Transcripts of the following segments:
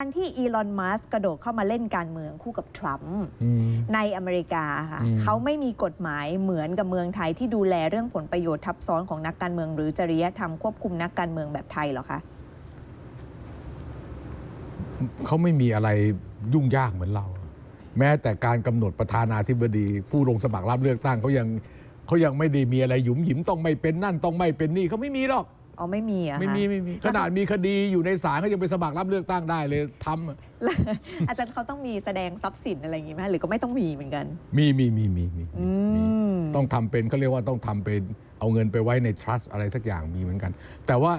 การที่อีลอน มัสกระโดดเข้ามาเล่นการเมืองคู่กับทรัมป์อืมในอเมริกาค่ะอืมเขาไม่มีกฎหมายเหมือนกับเมืองไทยที่ดูแลเรื่องผลประโยชน์ทับซ้อนของนักการเมือง หรือจริยธรรมควบคุมนักการเมืองแบบไทยเหรอคะเขาไม่มีอะไรยุ่งยากเหมือนเรา แม้แต่การกำหนดประธานาธิบดี ผู้ลงสมัครรับเลือกตั้งเขายังเขายังไม่ได้มีอะไรหยุมหยิมต้องไม่เป็นนั่นต้องไม่เป็นนี่เขาไม่มีหรอก อ๋อไม่มีอะคะไม่มีไม่มีขนาดมีคดีอยู่ในศาลเขายังไปสมัครรับเลือกตั้งได้เลยทำอะแล้วอาจารย์เขาต้องมีแสดงทรัพย์สินอะไรอย่างงี้ไหมหรือก็ไม่ต้องมีเหมือนกัน มีมีมีมีมีอืมีมต้องทำเป็นเขาเรียกว่าต้องทำเป็นเอาเงินไปไว้ใน trust อะไรสักอย่างมีเหมือนกัน แต่ว่า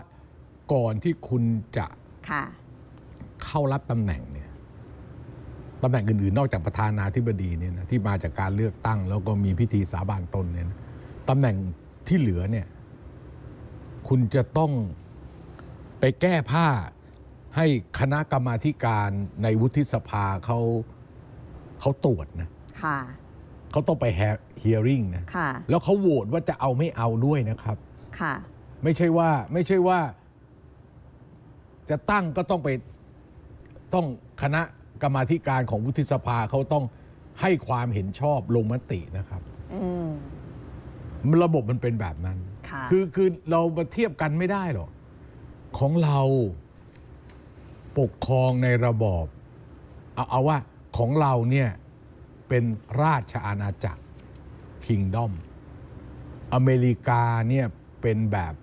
ก่อนที่คุณจะค่ะ เข้ารับตำแหน่งเนี่ยตำแหน่งอื่นๆ นอกจากประธานาธิบดีเนี่ยนะที่มาจากการเลือกตั้ง แล้วก็มีพิธีสาบานตนเนี่ยนะตำแหน่งที่เหลือเนี่ย คุณจะต้องไปแก้ผ้าให้คณะกรรมาธิการในวุฒิสภาเขาเขาตรวจนะค่ะเขาต้องไปแฮ e ริ่งนะค่ะแล้วเขาโหวตว่าจะเอาไม่เอาด้วยนะครับ ค่ะ ไม่ใช่ว่าไม่ใช่ว่า จะตั้งก็ต้องไปต้องคณะกรรมาธิการของวุฒิสภาเขาต้องให้ความเห็นชอบลงมตินะครับอืมมันระบบมันเป็นแบบนั้น ค่ะอคือเรามาเทียบกันไม่ได้หรอกของเราปกครองในระบอบเอาเอาว่าของเราเนี่ยเป็นราชอาณาจักร Kingdom อเมริกาเนี่ยเป็นแบบ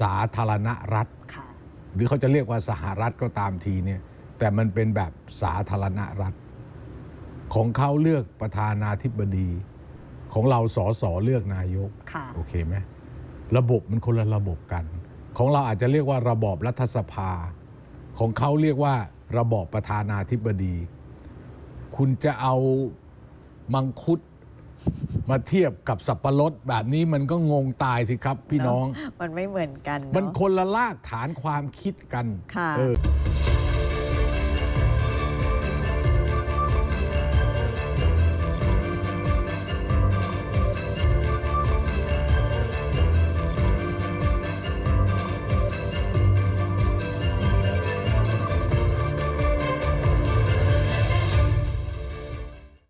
สาธารณรัฐ ค่ะ หรือเขาจะเรียกว่าสหรัฐก็ตามทีเนี่ยแต่มันเป็นแบบสาธารณรัฐ ของเขาเลือกประธานาธิบดี ของเราสอสอเลือกนายก ค่ะ โอเคไหม ระบบมันคนละระบบกัน ของเราอาจจะเรียกว่าระบอบรัฐสภา ของเขาเรียกว่าระบอบประธานาธิบดี คุณจะเอามังคุดมาเทียบกับสับปะรดแบบนี้มันก็งงตายสิครับพี่น้อง มันไม่เหมือนกันเนอะมันคนละลากฐานความคิดกันค่ะเออ